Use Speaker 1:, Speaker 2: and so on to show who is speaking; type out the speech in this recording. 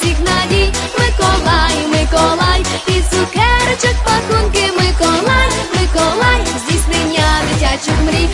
Speaker 1: Всіх надій, Миколай, Миколай, і цукерочок пакунки, Миколай, Миколай, здійснення дитячих мрій.